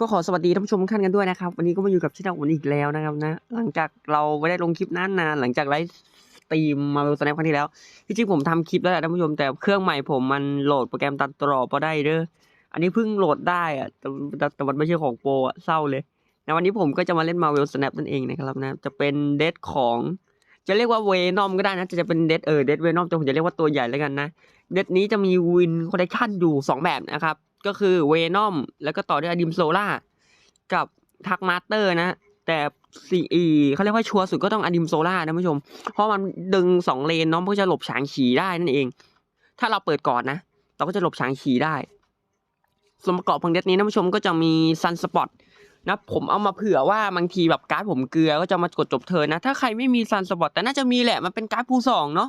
ก็ขอสวัสดีท่านผู้ชมทุกท่านกันด้วยนะครับ วันนี้ก็มาอยู่กับชิดาอุ่นอีกแล้วนะครับนะ หลังจากเราไม่ได้ลงคลิปนานนานหลังจากไลฟ์สตรีมมาเป็นสแนปครั้งที่แล้วที่จริงผมทำคลิปแล้วแหละท่านผู้ชมแต่เครื่องใหม่ผมมันโหลดโปรแกรมตัดต่อพอได้เด้ออันนี้เพิ่งโหลดได้อะแต่แต่แต่มันไม่ใช่ของโปรอะเศร้าเลยในวันนี้ผมก็จะมาเล่นมาเวลสแนปนั่นเองนะครับนะจะเป็นเดทของจะเรียกว่าเวนอมก็ได้นะ จะจะเป็นเดทเออเดทเวนอมแต่ผมจะเรียกว่าตัวใหญ่แล้วกันนะเดทนี้จะมีวินคอลเลคชันอยู่ 2 แบบนะครับ ก็คือเวนอมแล้วก็ต่อด้วยอดิมโซล่ากับทักมาสเตอร์นะ แต่สีอีเขาเรียกว่าชัวร์สุดก็ต้องอดิมโซล่านะผู้ชม เพราะมันดึงสองเลนเนาะเพื่อจะหลบฉางฉีได้นั่นเอง ถ้าเราเปิดก่อนนะ เราก็จะหลบฉางฉีได้ส่วนประกอบของเดทนี้นะผู้ชมก็จะมีซันสปอตนะผมเอามาเผื่อว่าบางทีแบบการ์ดผมเกลือก็จะมากดจบเทิร์นนะ ถ้าใครไม่มีซันสปอตแต่น่าจะมีแหละมันเป็นการ์ดภูสองเนาะ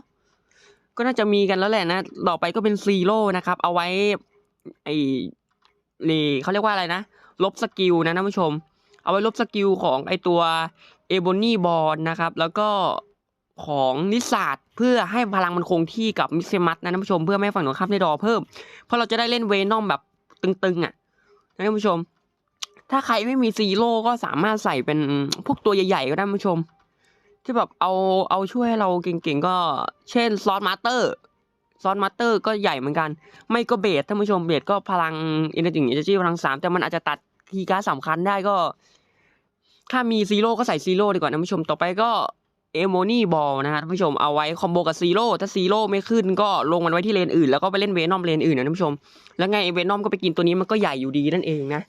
ก็น่าจะมีกันแล้วแหละนะ ต่อไปก็เป็นซีโร่นะครับ เอาไว้ ไอ้นี่เขาเรียกว่าอะไรนะ ลบสกิลนะท่านผู้ชม เอาไว้ลบสกิลของไอตัวเอโบนี่บอลนะครับ แล้วก็ของนิสาดเพื่อให้พลังมันคงที่กับมิเซมัสนะท่านผู้ชมเพื่อไม่ให้ฝั่งตรงข้ามได้ดอเพิ่ม เพราะเราจะได้เล่นเวนอมแบบตึงๆอะนะท่านผู้ชม ถ้าใครไม่มีซีโร่ก็สามารถใส่เป็นพวกตัวใหญ่ๆก็ได้ท่านผู้ชมที่แบบเอาเอาช่วยให้เราเก่งๆก็เช่นซอสมาสเตอร์ ซอสมาสเตอร์ก็ใหญ่เหมือนกัน ไม่ก็เบสท่านผู้ชมเบสก็พลังอินเนอร์จิงเอเนจีพลังสามแต่มันอาจจะตัดคีย์การ์ดสำคัญได้ก็ ถ้ามีซีโร่ก็ใส่ซีโร่ดีกว่าท่านผู้ชมต่อไปก็เอโมนี่บอลนะฮะท่านผู้ชมเอาไว้คอมโบกับซีโร่ถ้าซีโร่ไม่ขึ้นก็ลงมันไว้ที่เลนอื่น แล้วก็ไปเล่นเวนอมเลนอื่นนะท่านผู้ชม แล้วไงเวนอมก็ไปกินตัวนี้มันก็ใหญ่อยู่ดีนั่นเองนะ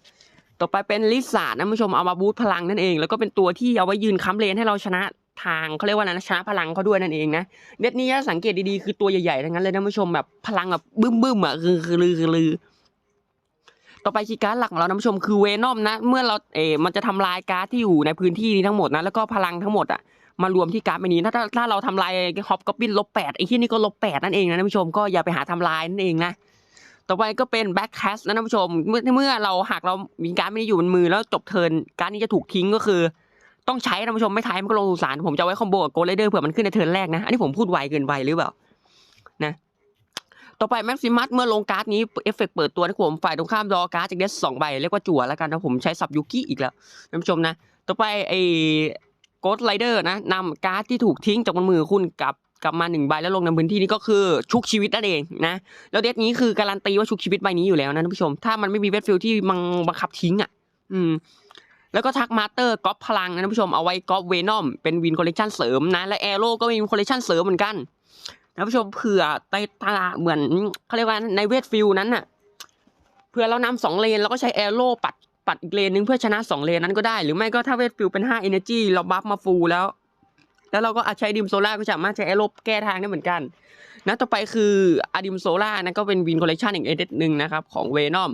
ต่อไปเป็นลิซ่านะท่านผู้ชมเอามาบูทพลังนั่นเอง แล้วก็เป็นตัวที่เอาไว้ยืนค้ำเลนให้เราชนะ ทางเขาเรียกว่าอะไรนะชนะพลังเขาด้วยนั่นเองนะเน็ตนี้ถ้าสังเกตดีๆคือตัวใหญ่ๆทั้งนั้นเลยนะผู้ชมแบบพลังแบบบึ้มๆอะคือคือลือคือลือต่อไปคีย์การ์ดหลักของเรานะท่านผู้ชมคือเวนอมนะ เมื่อเราเออมันจะทำลายการ์ดที่อยู่ในพื้นที่นี้ทั้งหมดนะแล้วก็พลังทั้งหมดอะมารวมที่การ์ดใบนี้ถ้าถ้าเราทำลายฮอปก็ปิ้นลบแปดไอ้ที่นี่ก็ลบแปดนั่นเองนะท่านผู้ชมก็อย่าไปหาทำลายนั่นเองนะต่อไปก็เป็นแบ็คแคสนะท่านผู้ชมเมื่อเมื่อเราหากเรามีการ์ดไม่ได้อยู่บนมือแล้วจบเทิร์นการ์ดนี้จะถูกทิ้งก็คือ ต้องใช้ท่านผู้ชมไม่ท้ายมันก็ลงสุสานผมจะไว้คอมโบกับโกลเลเดอร์เผื่อมันขึ้นในเทิร์นแรกนะอันนี้ผมพูดไวเกินไปหรือเปล่านะต่อไปแม็กซิมัสเมื่อลงการ์ดนี้เอฟเฟกต์เปิดตัวนะผมฝ่ายตรงข้ามรอการ์ดจากเดสสองใบเรียกว่าจั่วแล้วกันนะผมใช้สับยูกิอีกแล้วท่านผู้ชมนะ ต่อไปไอ้โกดไรเดอร์นะนำการ์ดที่ถูกทิ้งจากมือคุณกลับกลับมาหนึ่งใบแล้วลงในพื้นที่นี้ก็คือชุกชีวิตนั่นเองนะแล้วเดทนี้คือการันตีว่าชุกชีวิตใบนี้อยู่แล้วนะท่านผู้ชม ถ้ามันไม่มีเวทฟิลที่มันบังคับทิ้งอะ อืม แล้วก็ทักมาสเตอร์ก๊อปพลังนะท่านผู้ชมเอาไว้ก๊อปเวนอมเป็นวินคอลเลคชันเสริมนะและแอโร่ก็มีคอลเลคชันเสริมเหมือนกันท่านผู้ชมเผื่อใต้ตาเหมือนเขาเรียกว่าในเวทฟิลนั้นน่ะเผื่อเรานำสองเลนแล้วก็ใช้แอโร่ปัดปัดอีกเลนหนึงเพื่อชนะสองเลนนั้นก็ได้ หรือไม่ก็ถ้าเวทฟิลเป็นห้าเอเนจีเราบัฟมาฟูลแล้ว แล้วเราก็อาจใช้ดิมโซล่าก็สามารถใช้แอโร่แก้ทางได้เหมือนกันนะต่อไปคืออะดิมโซล่านะก็เป็นวินคอลเลคชันอีกเอเดหนึ่งนะครับของเวนอม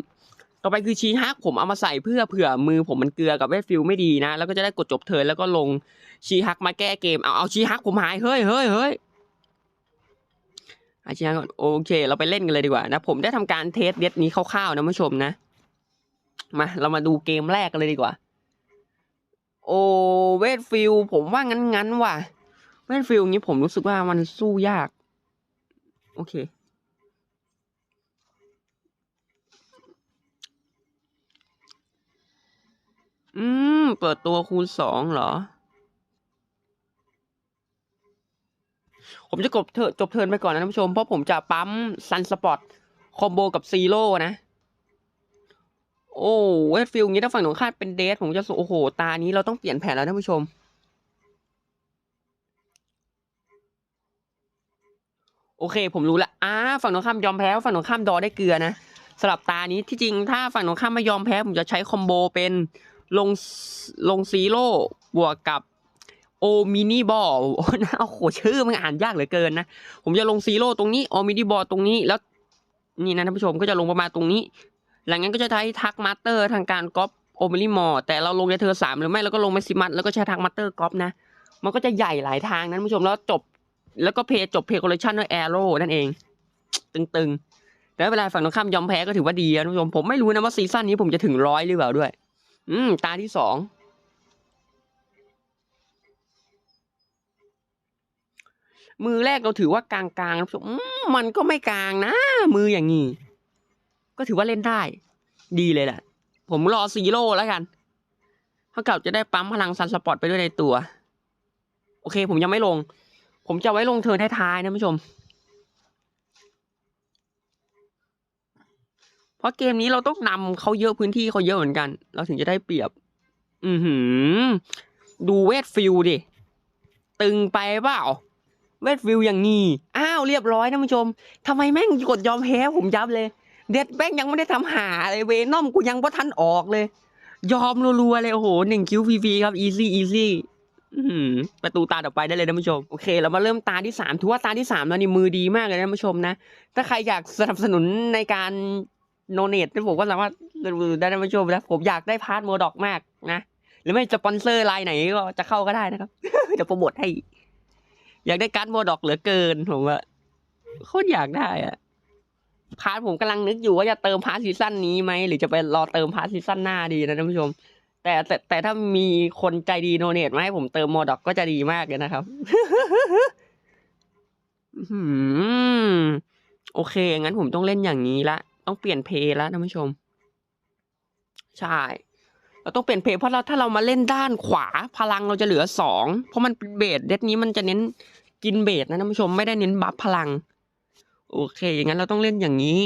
ต่อไปคือชีฮักผมเอามาใส่เพื่อเผื่อมือผมมันเกลือกับเวทฟิลไม่ดีนะ แล้วก็จะได้กดจบเทิร์นแล้วก็ลงชีฮักมาแก้เกมเอาเอาชีฮักผมหายเฮ้ยเฮ้ยเฮ้ยอาชีฮักก่อนโอเค เราไปเล่นกันเลยดีกว่านะผมได้ทำการเทสเดทนี้คร่าวๆนะผู้ชมนะมาเรามาดูเกมแรกกันเลยดีกว่า โอเวทฟิลผมว่างั้นงั้นๆว่ะเวทฟิลนี้ผมรู้สึกว่ามันสู้ยาก โอเค อืม เปิดตัวคูณสองเหรอ ผมจะกดเถอจบเทินไปก่อนนะท่านผู้ชม เพราะผมจะปั๊มซันสปอตคอมโบกับซีโร่นะ โอ้เวทฟิลงี้ถ้าฝั่งหนูข้ามเป็นเดทผมจะโอ้โห ตานี้เราต้องเปลี่ยนแผนแล้วท่านผู้ชม โอเค ผมรู้ละอ่าฝั่งตรงข้ามยอมแพ้ฝั่งตรงข้ามดอได้เกลือนะสลับตานี้ที่จริงถ้าฝั่งตรงข้ามไม่ยอมแพ้ผมจะใช้คอมโบเป็น ลงลงซีโร่บวกกับโอมินิบอลนะโอ้โหชื่อมันอ่านยากเหลือเกินนะ ผมจะลงซีโร่ตรงนี้โอมินิบอลตรงนี้แล้วนี่นะท่านผู้ชมก็จะลงประมาณตรงนี้ หลังนั้นก็จะใช้ทักมาสเตอร์ทางการก๊อปโอมินิมอลแต่เราลงในเธอสามหรือไม่เราก็ลงแมซิมัสแล้วก็ใช้ทักมาสเตอร์ก๊อปนะ มันก็จะใหญ่หลายทางนะท่านผู้ชมแล้วจบแล้วก็เพย์จบเพย์คอลเลคชันด้วยแอโร่นั่นเอง ตึงๆแต่เวลาฝั่งตรงข้ามยอมแพ้ก็ถือว่าดีนะท่านผู้ชมผมไม่รู้นะว่าซีซั่นนี้ผมจะถึงร้อยหรือเปล่าด้วย อืม ตาที่สอง มือแรกเราถือว่ากลางๆนะท่านผู้ชมมันก็ไม่กลางนะ มืออย่างงี้ ก็ถือว่าเล่นได้ ดีเลยแหละ ผมรอซีโร่แล้วกันเท่ากับจะได้ปั๊มพลังซันสปอร์ตไปด้วยในตัว โอเค ผมยังไม่ลง ผมจะไว้ลงเทิร์นท้ายๆนะผู้ชม เพราะเกมนี้เราต้องนำเขาเยอะพื้นที่เขาเยอะเหมือนกัน เราถึงจะได้เปรียบ อือหือ ดูเวทฟิลดิ ตึงไปเปล่า เวทฟิลอย่างงี้ อ้าวเรียบร้อยนะผู้ชมทำไมแม่งกดยอมแพ้ผมยับเลย เด็ดแม่งยังไม่ได้ทำหาเลยเวนอมกูยังบ่ทันออกเลย ยอมรัวๆเลยโอ้โหหนึ่งคิวฟรีๆครับอีซี่อีซี่ประตูตาต่อไปได้เลยนะผู้ชม โอเค เรามาเริ่มตาที่สามถือว่าตาที่สามแล้วนี่มือดีมากเลยนะผู้ชมนะ ถ้าใครอยากสนับสนุนในการ โนเนตผมก็สามารถได้นผู้ชมนะผมอยากได้พาร์ทโมดอกมากนะหรือไม่สปอนเซอร์ไลน์ไหนก็จะเข้าก็ได้นะครับเดี๋ยวโปรโมทให้ อยากได้การ์ดโมดอกเหลือเกินผมว่าโคตรอยากได้อะพาร์ทผมกำลังนึกอยู่ว่าจะเติมพาร์ทซีซั่นนี้ไหมหรือจะไปรอเติมพาร์ทซีซั่นหน้าดีนะท่านผู้ชม แต่แต่แต่ถ้ามีคนใจดีโนเนตมาให้ผมเติมโมดอกก็จะดีมากเลยนะครับอืมโอเคงั้นผมต้องเล่นอย่างนี้ละ ต้องเปลี่ยนเพย์แล้วท่านผู้ชม ใช่ เราต้องเปลี่ยนเพย์เพราะเราถ้าเรามาเล่นด้านขวาพลังเราจะเหลือสองเพราะมันเบสเดดนี้มันจะเน้นกินเบสนะท่านผู้ชมไม่ได้เน้นบัฟพลัง โอเคงั้นเราต้องเล่นอย่างนี้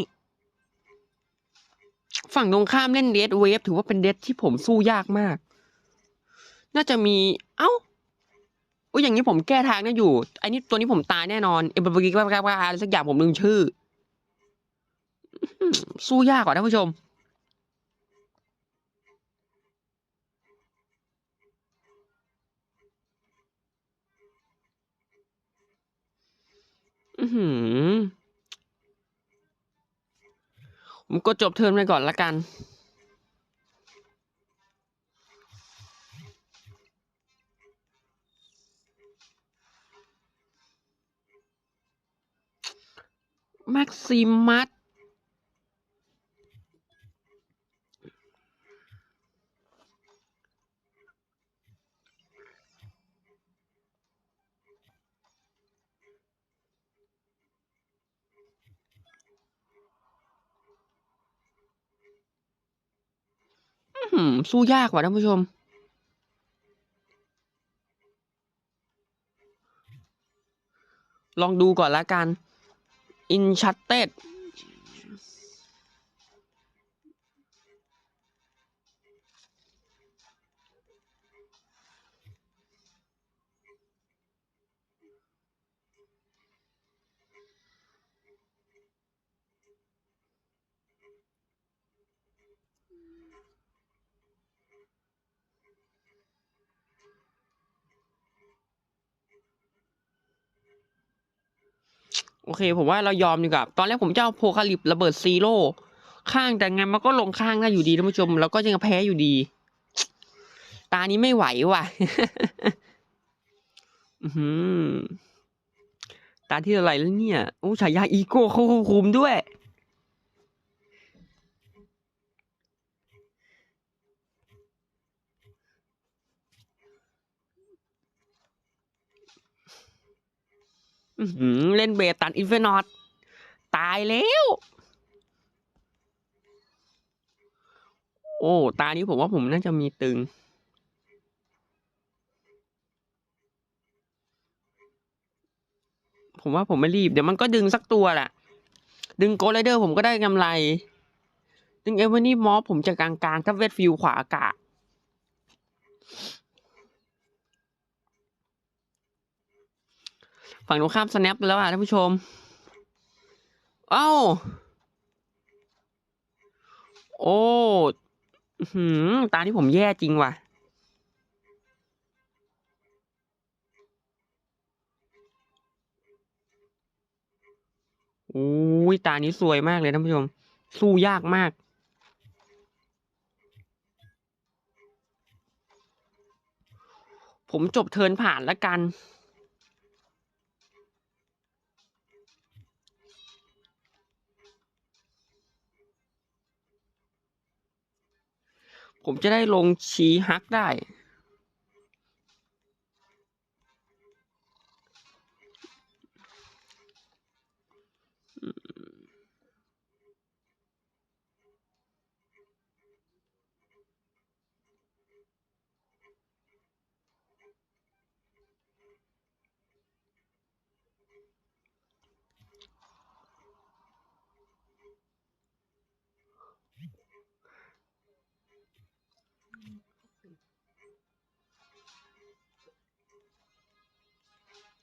ฝั่งตรงข้ามเล่นเดดเวฟถือว่าเป็นเดดที่ผมสู้ยากมาก น่าจะมี เอ้าอุ้ยอย่างนี้ผมแก้ทางได้อยู่ไอ้นี่ตัวนี้ผมตายแน่นอน เอ็มบอร์กี้ว่ว่าอะไรสักอย่างผมลืมชื่อ สู้ยากกว่าท่านผู้ชม อืผมก็จบเทิร์นไปก่อนละกันแม็กซิมัส สู้ยากว่ะท่านผู้ชม ลองดูก่อนละกัน อินชัตเต็ด โอเค ผมว่าเรายอมดีกว่าตอนแรกผมจะเอาโพคาลิประเบิดซีโร่ข้างแต่ไงมันก็ลงข้างได้อยู่ดีท่านผู้ชมแล้วก็ยังแพ้อยู่ดี ตานี้ไม่ไหวว่ะอือหือตาที่อะไรแล้วเนี่ย โอ้ฉายาอีโก้เขาควบคุมด้วย อื้อหือ เล่นเบตันอินเฟนอตตายแล้ว โอ้ ตานี้ผมว่าผมน่าจะมีตึง ผมว่าผมไม่รีบ เดี๋ยวมันก็ดึงสักตัวแหละ ดึงโกลไรเดอร์ผมก็ได้กำไร ดึงเอเวอร์นี่มอฟผมจะกลางๆถ้าเวทฟิลขวาอากาศ ฝั่งตรงข้ามสแนปแล้วอะท่านผู้ชม เอ้า โอ้หือตาที่ผมแย่จริงว่ะ อุ้ยตานี้สวยมากเลยท่านผู้ชม สู้ยากมากผมจบเทินผ่านแล้วกัน ผมจะได้ลงชีฮักได้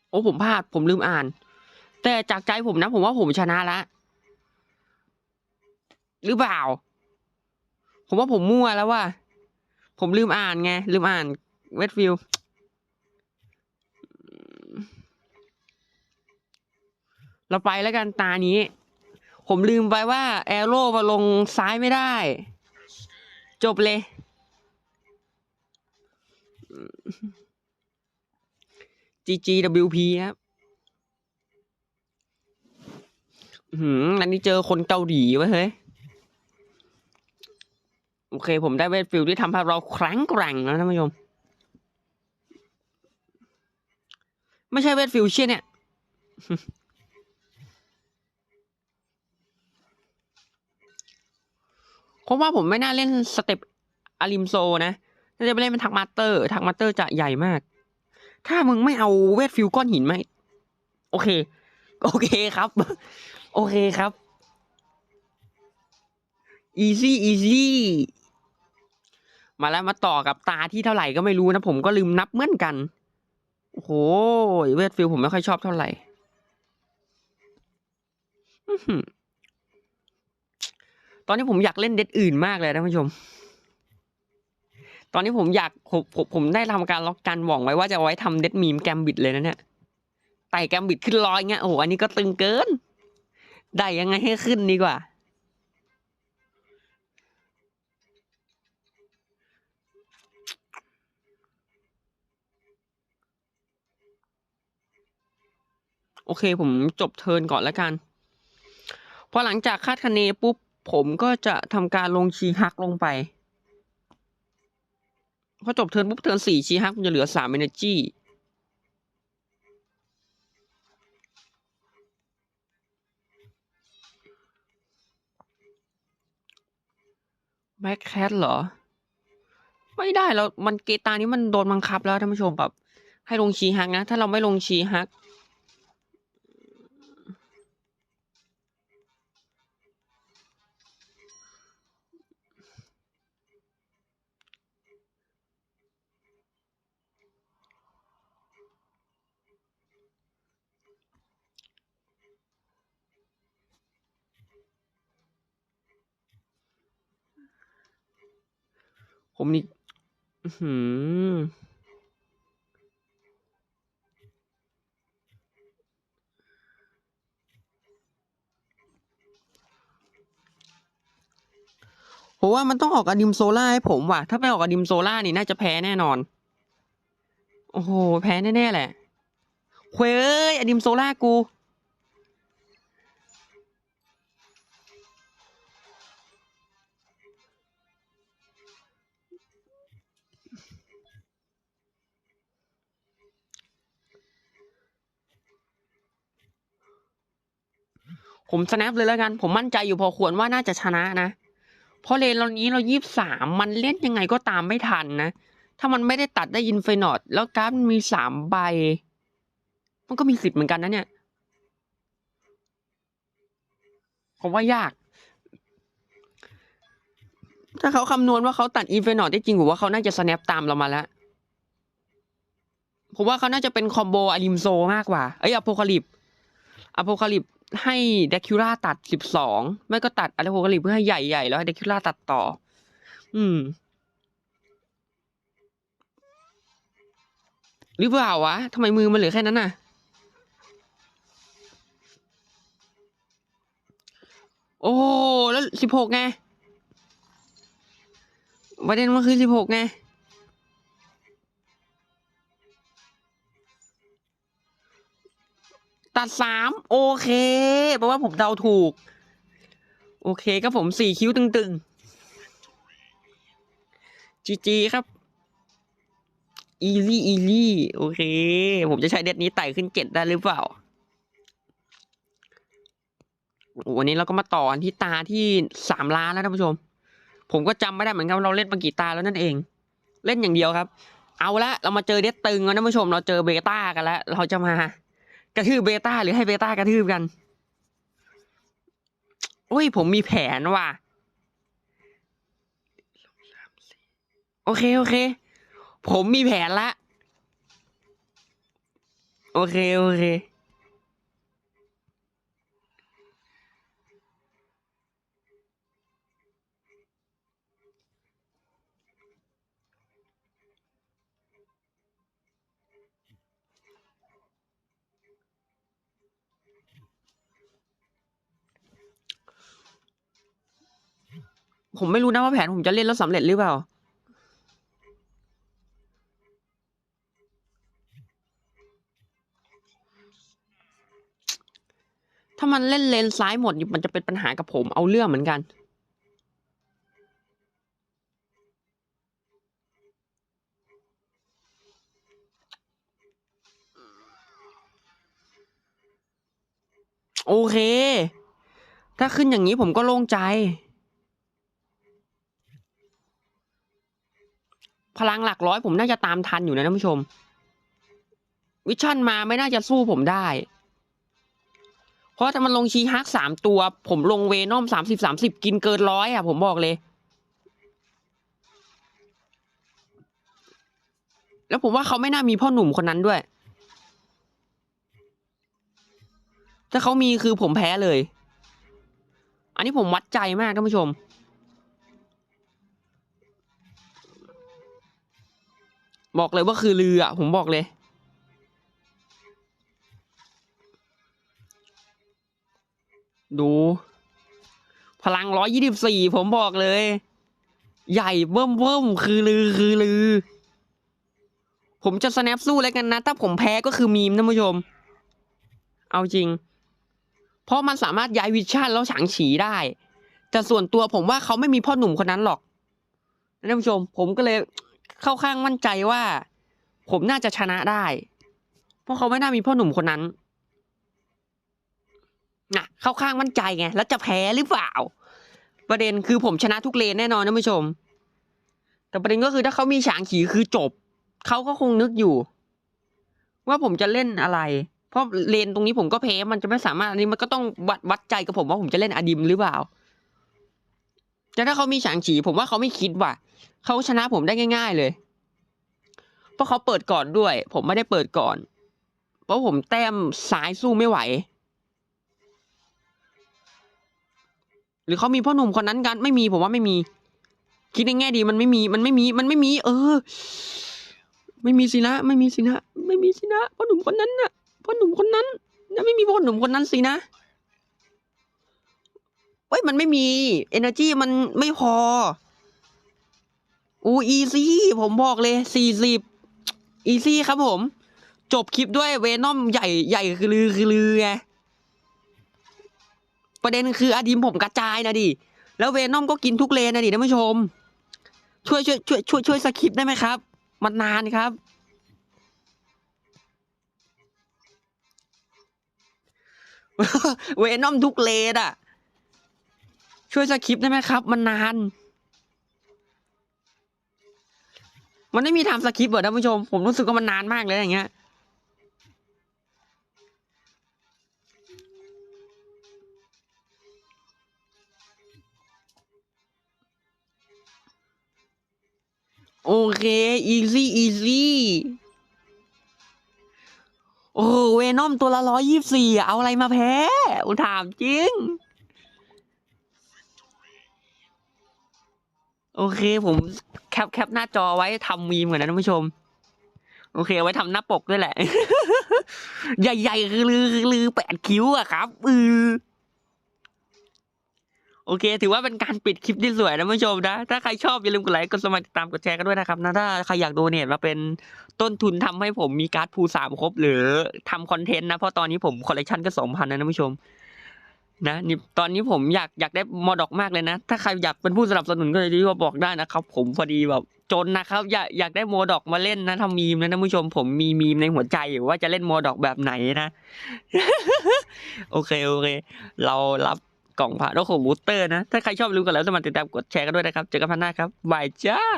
โอ้ผมพลาดผมลืมอ่าน แต่จากใจผมนะผมว่าผมชนะละหรือเปล่า ผมว่าผมมั่วแล้วว่า ผมลืมอ่านไง ลืมอ่านเวทฟิลเราไปแล้วกันตานี้ ผมลืมไปว่า แอโร่มาลงซ้ายไม่ได้ จบเลย GGWP ครับอือหืมอันนี้เจอคนเกาหลีไว้เฮ้ย โอเค ผมได้เวทฟิลที่ทำให้เราแข็งแกร่งแล้วท่านผู้ชม ไม่ใช่เวทฟิลเชี่ยเนี่ย เพราะว่าผมไม่น่าเล่นสเต็ปอาริมโซนะ น่าจะไปเล่นเป็นทักมาสเตอร์ ทักมาสเตอร์จะใหญ่มาก ถ้ามึงไม่เอาเวทฟิลก้อนหินไหมโอเค โอเคครับ โอเคครับ easy easy มาแล้วมาต่อกับตาที่เท่าไหร่ก็ไม่รู้นะ ผมก็ลืมนับเหมือนกัน โอ้โหเวทฟิลผมไม่ค่อยชอบเท่าไหร่ตอนนี้ผมอยากเล่นเด็ดอื่นมากเลยนะท่านผู้ชม ตอนนี้ผมอยากผมผมผมได้ทำการล็อกการหว่องไว้ว่าจะไว้ทำเด็ดมีมแกมบิดเลยนะเนี่ยไต่แกมบิดขึ้นร้อยเงี้ยโอ้โหอันนี้ก็ตึงเกิน ได้ยังไงให้ขึ้นดีกว่าโอเคผมจบเทิร์นก่อนแล้วกัน พอหลังจากคาดคะเนปุ๊บ ผมก็จะทำการลงชีฮักลงไป พอจบเทิร์นปุ๊บเทิร์นสี่ชีฮักมันจะเหลือสามเอเนจีแบ็คแคทเหรอ ไม่ได้แล้วมันเกตานี้มันโดนบังคับแล้วท่านผู้ชมแบบให้ลงชีฮักนะ ถ้าเราไม่ลงชีฮัก ผมนี่อื้อหือผมว่ามันต้องออกอะดิมโซล่าให้ผมว่ะ ถ้าไม่ออกอะดิมโซล่านี่น่าจะแพ้แน่นอน โอ้โห แพ้แน่ๆแหละเว้ยอะดิมโซล่ากู ผมสแนปเลยแล้วกัน ผมมั่นใจอยู่พอควรว่าน่าจะชนะนะ เพราะเลนเรานี้เรายี่สามมันเล่นยังไงก็ตามไม่ทันนะ ถ้ามันไม่ได้ตัดได้อินไฟนอตแล้วการ์ดมันมีสามใบ มันก็มีสิทธิ์เหมือนกันนะเนี่ย ผมว่ายาก ถ้าเขาคำนวณว่าเขาตัดอินไฟนอตได้จริงผมว่าเขาน่าจะสแนปตามเรามาแล้วผมว่าเขาน่าจะเป็นคอมโบอลิมโซมากกว่า เอ้ยอโพคาลิปอโพคาลิป ให้เดคิล่าตัดสิบสองไม่ก็ตัดอโพคาลิเพื่อให้ใหญ่ๆ แล้วให้เดคิล่าตัดต่อ อืม หรือเปล่าวะทำไมมือมันเหลือแค่นั้นน่ะ โอ้แล้วสิบหกไงประเด็นมันคือสิบหกไง ตัดสามโอเค เพราะว่าผมเดาถูก โอเคก็ผมสี่คิ้วตึงๆจีจีครับอีลี่อีลี่โอเค ผมจะใช้เด็ดนี้ไต่ขึ้นเจ็ดได้หรือเปล่าวันนี้เราก็มาต่อกันที่ตาที่สามล้านแล้วท่านผู้ชม ผมก็จำไม่ได้เหมือนกันเราเล่นมากี่ตาแล้วนั่นเอง เล่นอย่างเดียวครับ เอาละเรามาเจอเด็ดตึงแล้วท่านผู้ชม เราเจอเบต้ากันแล้ว เราจะมา กระทืบเบต้าหรือให้เบต้ากระทืบกัน โอ้ย ผมมีแผนว่ะ โอเค โอเค ผมมีแผนละ โอเค โอเค ผมไม่รู้นะว่าแผนผมจะเล่นแล้วสำเร็จหรือเปล่า ถ้ามันเล่นเลนซ้ายหมดมันจะเป็นปัญหากับผมเอาเรื่องเหมือนกันโอเค ถ้าขึ้นอย่างนี้ผมก็โล่งใจ พลังหลักร้อยผมน่าจะตามทันอยู่นะท่านผู้ชม วิชั่นมาไม่น่าจะสู้ผมได้ เพราะถ้ามันลงชีฮักสามตัว ผมลงเวนอมสามสิบสามสิบกินเกินร้อยอะผมบอกเลย แล้วผมว่าเขาไม่น่ามีพ่อหนุ่มคนนั้นด้วย ถ้าเขามีคือผมแพ้เลย อันนี้ผมวัดใจมากท่านผู้ชม บอกเลยว่าคือเรืออะผมบอกเลยดู พลังร้อยยี่สิบสี่ผมบอกเลย ใหญ่เบิ่มเบิ่มคือลือคือลือ ผมจะสแนปสู้แล้วกันนะ ถ้าผมแพ้ก็คือมีมท่านผู้ชม เอาจริง เพราะมันสามารถย้ายวิชั่นแล้วฉางฉีได้ แต่ส่วนตัวผมว่าเขาไม่มีพ่อหนุ่มคนนั้นหรอกท่านผู้ชม ผมก็เลย เข้าข้างมั่นใจว่า ผมน่าจะชนะได้ เพราะเขาไม่น่ามีพ่อหนุ่มคนนั้นนะเข้าข้างมั่นใจไง แล้วจะแพ้หรือเปล่า ประเด็นคือผมชนะทุกเลนแน่นอนท่านผู้ชม แต่ประเด็นก็คือถ้าเขามีฉางฉี่คือจบ เขาก็คงนึกอยู่ ว่าผมจะเล่นอะไร เพราะเลนตรงนี้ผมก็แพ้ มันจะไม่สามารถอันนี้มันก็ต้องวัดวัดใจกับผมว่าผมจะเล่นอดิมหรือเปล่า แต่ถ้าเขามีฉางฉีผมว่าเขาไม่คิดว่า เขาชนะผมได้ง่าย ๆ เลย เพราะเขาเปิดก่อนด้วย ผมไม่ได้เปิดก่อน เพราะผมแต้มซ้ายสู้ไม่ไหว หรือเขามีพ่อหนุ่มคนนั้นกันไม่มีผมว่าไม่มี คิดในแง่ดีมันไม่มีมันไม่มีมันไม่มี เออ ไม่มีสินะ ไม่มีสินะ ไม่มีสินะพ่อหนุ่มคนนั้นน่ะพ่อหนุ่มคนนั้นนะไม่มีพ่อหนุ่มคนนั้นสินะเฮ้ยมันไม่มี energy มันไม่พอ อูอีซี่ผมบอกเลยสี่สิบอีซี่ครับผม จบคลิปด้วยเวนอมใหญ่ใหญ่คือลือคือลือไงประเด็นคืออดีมผมกระจายนะดิ แล้วเวนอมก็กินทุกเลนนะดิท่านผู้ชม ช่วยช่วยช่วยช่วยช่วยสคริปได้ไหมครับ มันนานครับ เวนอมทุกเลนอะ ช่วยสคริปได้ไหมครับ มันนาน มันไม่มีทำสคริปต์เหรอท่านผู้ชม ผมรู้สึกว่ามันนานมากเลยอย่างเงี้ย โอเค อีซี่ อีซี่ โอ้เวนอมตัวละร้อยยี่สี่เอาอะไรมาแพ้ อุถามจริง โอเค ผมแคปแคปหน้าจอไว้ทำมีมก่อนนะท่านผู้ชม โอเคเอาไว้ทำหน้าปกด้วยแหละ ใหญ่ๆคือลือลือแปดคิ้วอะครับอือโอเค ถือว่าเป็นการปิดคลิปที่สวยนะท่านผู้ชมนะ ถ้าใครชอบอย่าลืมกดไลค์ กดสมัครติดตาม กดแชร์กันด้วยนะครับนะ ถ้าใครอยากโดเนทมาเป็นต้นทุนทำให้ผมมีการ์ดพูสามครบ หรือทำคอนเทนต์นะ เพราะตอนนี้ผมคอลเลกชันก็สองพันนะท่านผู้ชม นะนี่ตอนนี้ผมอยากอยากได้มอดอกมากเลยนะ ถ้าใครอยากเป็นผู้สนับสนุนก็ดีว่าบอกได้นะครับ ผมพอดีแบบจนนะครับ อยากอยากได้โมดอกมาเล่นนะทำมีมนะท่านผู้ชมผมมีมีมในหัวใจอยู่ว่าจะเล่นโมดอกแบบไหนนะ โอเคโอเค เรารับกล่องผ่านแล้วของบูสเตอร์นะ ถ้าใครชอบรู้กันแล้วสมัครติดตามกดแชร์กันด้วยนะครับ เจอกันพันหน้าครับบายจ้า